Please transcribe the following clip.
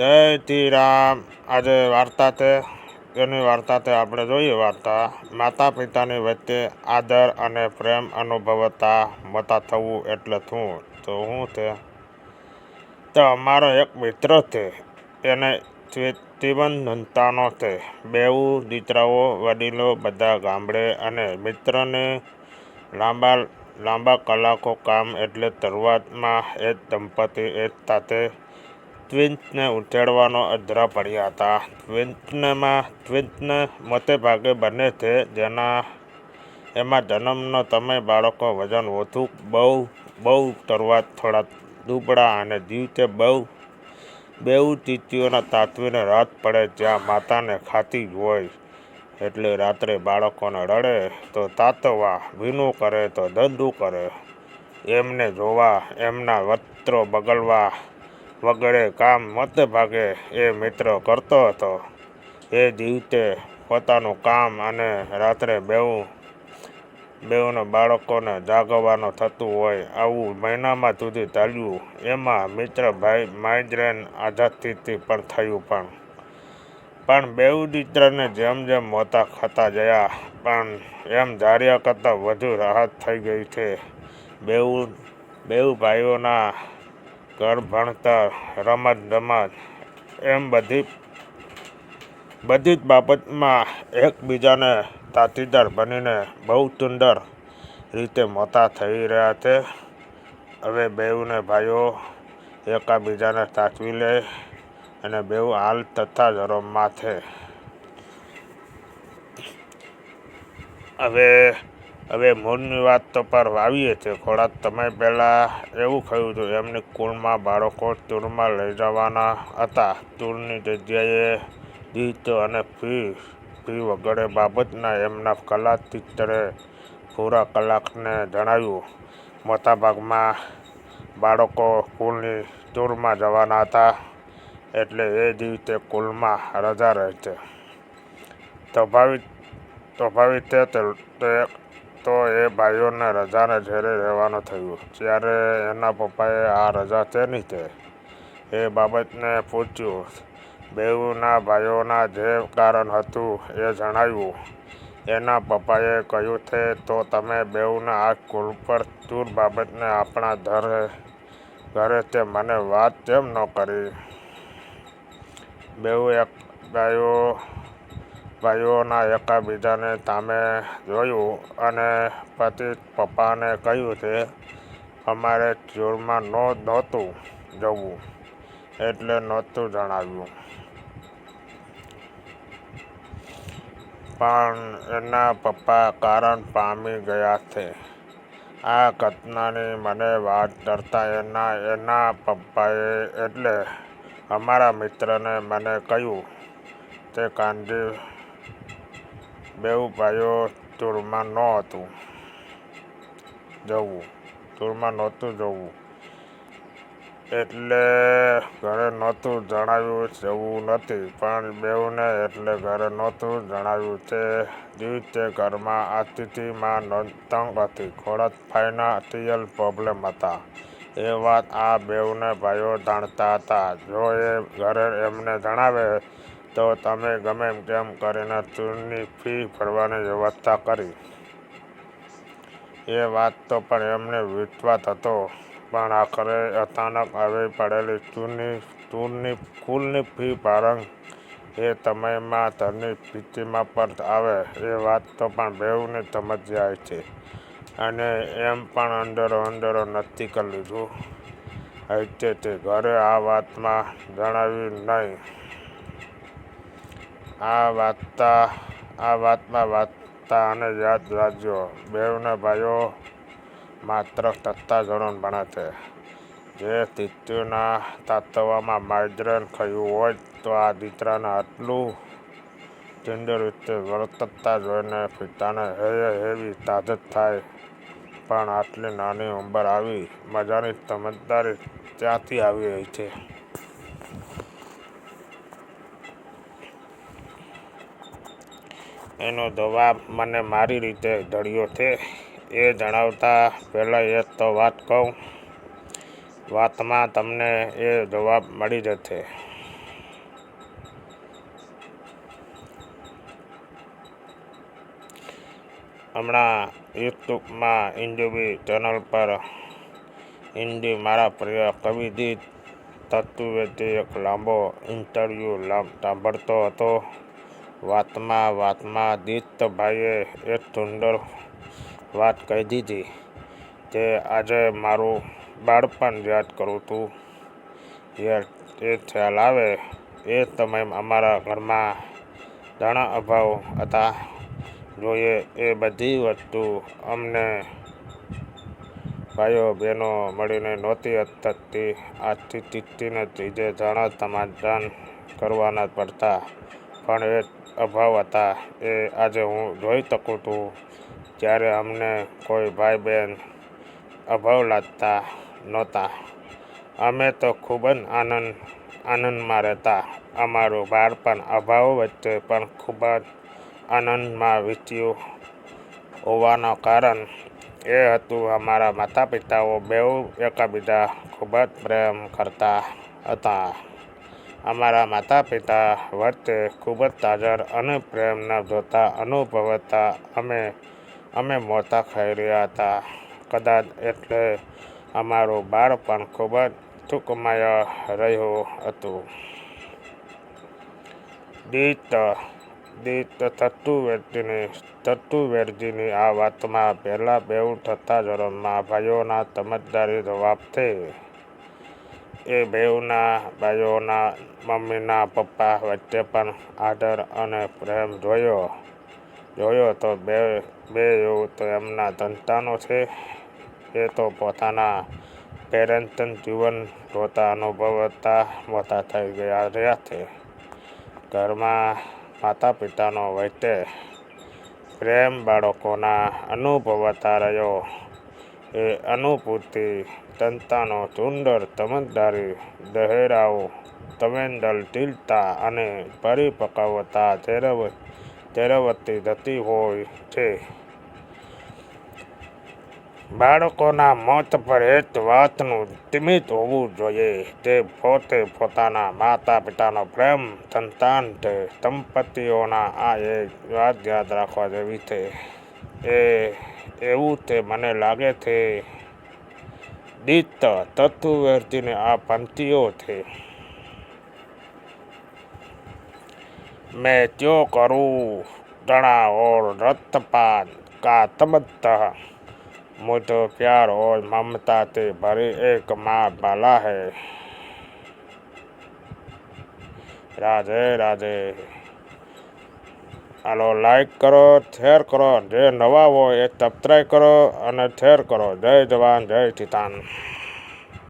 જય શ્રી રામ આજે વાર્તા છે. એની વાર્તા છે આપણે જોઈએ વાર્તા. માતા પિતાની વચ્ચે આદર અને પ્રેમ અનુભવતા મતા થવું એટલે શું? તો શું છે? તો અમારો એક મિત્ર છે. એને જીવન સંતાનો છે. બેઉ દીકરાઓ, વડીલો બધા ગામડે અને મિત્રને લાંબા લાંબા કલાકો કામ એટલે શરૂઆતમાં એ દંપતી એક સાથે ટ્વિન્સને ઉછેડવાનો અધરા પડ્યા હતા. ટ્વિન્ટમાં ટ્વિન્સને મોટે ભાગે બને છે, જેના, એમાં જન્મનો સમય બાળકો વજન ઓછું, બહુ બહુ શરૂઆત થોડા દુબળા અને દિવસે બહુ, બેઉ ચીચીઓના તાતવીને રાત પડે જ્યાં માતાને ખાતી જ હોય, એટલે રાત્રે બાળકોને રડે તો તાતવા ભીનું કરે તો દંડુ કરે. એમને જોવા, એમના વસ્ત્રો બગલવા વગેરે કામ મોટે ભાગે એ મિત્ર કરતો હતો. એ દિવસે પોતાનું કામ અને રાત્રે બેઉ, બેઉને બાળકોને જાગવાનું થતું હોય આવું મહિનામાં સુધી ચાલ્યું. એમાં મિત્ર ભાઈ માઇગ્રેન આઝાદથી પણ થયું પણ. પણ બેઉ દિત્રને જેમ જેમ મોતા ખાતા ગયા, પણ એમ ધાર્યા કરતાં વધુ રાહત થઈ ગઈ છે. બેઉ બેઉ ભાઈઓના ઘર ભણતર, રમત ગમત એમ બધી બધી જ બાબતમાં એકબીજાને તાતીદાર બનીને બહુ સુંદર રીતે મોટા થઈ રહ્યા છે. હવે બેઉને ભાઈઓ એકાબીજાને સાચવી લે અને બેઉ હાલ તથા જરોમાં છે. હવે હવે મૂળની વાત તો પર વાવીએ છીએ. થોડાક સમય પહેલાં એવું થયું હતું, એમની કુળમાં બાળકો ટૂરમાં લઈ જવાના હતા. ટૂરની જગ્યાએ ગીત અને ફી ફી વગેરે બાબતના એમના કલા ટીચરે પૂરા કલાકને જણાવ્યું. મોટાભાગમાં બાળકો કુલની ટૂરમાં જવાના હતા, એટલે એ દિવસે કુલમાં રજા રહે છે સ્વાભાવિક સ્વાભાવિક છે તો એ ભાઈઓને રજાને ઝેરે રહેવાનું થયું. ત્યારે એના પપ્પાએ આ રજા તેની તે? એ બાબતને પૂછ્યું. બેઉના ભાઈઓના જે કારણ હતું એ જણાવ્યું. એના પપ્પાએ કહ્યું છે તો તમે બેઉના આ કુલ પર ટૂર બાબતને આપણા ઘરે ઘરે તે મને વાત કેમ ન કરી? બેઉ એક ભાઈઓ ભાઈઓના એકાબીજાને સામે જોયું અને પતિ પપ્પાને કહ્યું છે અમારે ટૂરમાં નહોતું જવું એટલે નહોતું જણાવ્યું. પણ એના પપ્પા કારણ પામી ગયા છે. આ ઘટનાની મને વાત કરતા એના એના પપ્પાએ એટલે અમારા મિત્રને મને કહ્યું તે કાનજી બેઉ ભાઈઓ ટૂરમાં નહોતું જવું ટૂરમાં નહોતું જવું એટલે ઘરે નહોતું જણાવ્યું જવું નથી, પણ બેઉને એટલે ઘરે નહોતું જણાવ્યું તે દિવસે ઘરમાં અતિથિમાં નોંધતંગ હતી. થોડાક ફાઇનાન્સિયલ પ્રોબ્લેમ હતા. એ વાત આ બેઉને ભાઈઓ જાણતા હતા. જો એ ઘરે એમને જણાવે તો તમે ગમે એમ તેમ કરીને ચૂરની ફી ભરવાની વ્યવસ્થા કરી. એ વાત તો પણ એમને વિશ્વાસ હતો. પણ આખરે અચાનક આવી પડેલી ચૂરની ચૂરની કુલની ફી ભારણ એ સમયમાં ધનની સ્થિતિમાં પણ આવે એ વાત તો પણ બેઉને સમજ જાય છે. અને એમ પણ અંદરો અંદરો નક્કી કરી લીધું. હૈતે તે ઘરે આ વાતમાં જણાવ્યું નહીં. આ વાર્તા, આ વાતમાં વાર્તા અને યાદ રાખજો. બેવના ભાઈઓ માત્ર તત્તા જણો ભણે છે. જે તિત્યુના તાતવામાં માઇગ્રેન થયું હોય તો આ દીકરાને આટલું સુંદર રીતે વર્તતા જોઈને પિતાને હે હેવી તાજત થાય. પણ આટલી નાની ઉંમર આવી, મજાની સમજદારી ત્યાંથી આવી રહી છે. એનો જવાબ મને મારી રીતે ધડ્યો છે. એ જણાવતા પહેલાં એક તો વાત કહું. વાતમાં તમને એ જવાબ મળી જશે. હમણાં યુટ્યુબમાં ઇન્ડુબી ચેનલ પર હિન્દી મારા પ્રિય કવિદી તત્વવેદી એક લાંબો ઇન્ટરવ્યૂ સાંભળતો હતો. વાતમાં વાતમાં દીતભાઈએ એક સુંદર વાત કહી દીધી તે આજે મારું બાળપણ યાદ કરું છું એ ખ્યાલ આવે એ સમય અમારા ઘરમાં ઘણા અભાવ હતા. જોઈએ એ બધી વસ્તુ અમને ભાઈઓ, બહેનો મળીને નહોતી થતી. આજથી ચીઠીને ત્રીજે ઘણા સમાધાન કરવાના પડતા પણ એ અભાવ હતા. એ આજે હું જોઈ શકું છું. જ્યારે અમને કોઈ ભાઈ બહેન અભાવ લાગતા નહોતા. અમે તો ખૂબ જ આનંદ, આનંદમાં રહેતા. અમારું બાળપણ અભાવ વચ્ચે પણ ખૂબ જ આનંદમાં વીત્યું હોવાનો કારણ એ હતું અમારા માતા પિતાઓ બેઉ એકબીજા ખૂબ જ પ્રેમ કરતા હતા. અમારા માતા પિતા વચ્ચે ખૂબ જ તાજર અને પ્રેમના જોતા અનુભવતા અમે અમે મોટા ખાઈ રહ્યા હતા. કદાચ એટલે અમારું બાળપણ ખૂબ જ સુખમય રહ્યું હતું. દીત દીત ચતુર્વેદીની ચતુર્વેદીની આ વાતમાં પહેલાં બેઉ થતા જરોમાં ભાઈઓના સમજદારી જવાબથી એ બેઉના ભાઈઓના મમ્મીના, પપ્પા વચ્ચે પણ આદર અને પ્રેમ જોયો. જોયો તો બે બેઉ તો એમના સંતાનો છે. એ તો પોતાના પેરેન્ટન જીવન જોતા અનુભવતા મોટા થઈ ગયા રહ્યા છે ઘરમાં માતા પિતાનો વચ્ચે પ્રેમ બાળકોના અનુભવતા રહ્યો. એ અનુભૂતિ તંતાનો સુંદર સમજદારી દહેરાઓ સંવેદનશીલતા અને પરિપક્વતા કેળવતી જતી હોય છે. બાળકોના મોત પર એક વાતનું તિમિત હોવું જોઈએ. તે પોતે પોતાના માતા પિતાનો પ્રેમ, સંતાન છે દંપતીઓના આ એક વાત યાદ રાખવા જેવી છે. એ એવું તે મને લાગે છે. દિત્ત તત્વવેર્તીને આ પંક્તિઓ છે. મેં ત્યો કરું? તણા ઓર રક્તપાન કા તમત્ત મુજ પ્યાર ઓર મમતા તે ભરી એક મા ભલા હે. રાજે રાધે. હાલો લાઈક કરો શેર કરો, જે નવા હોય એ સબસ્ક્રાઈબ કરો અને શેર કરો. જય જવાન, જય કિસાન.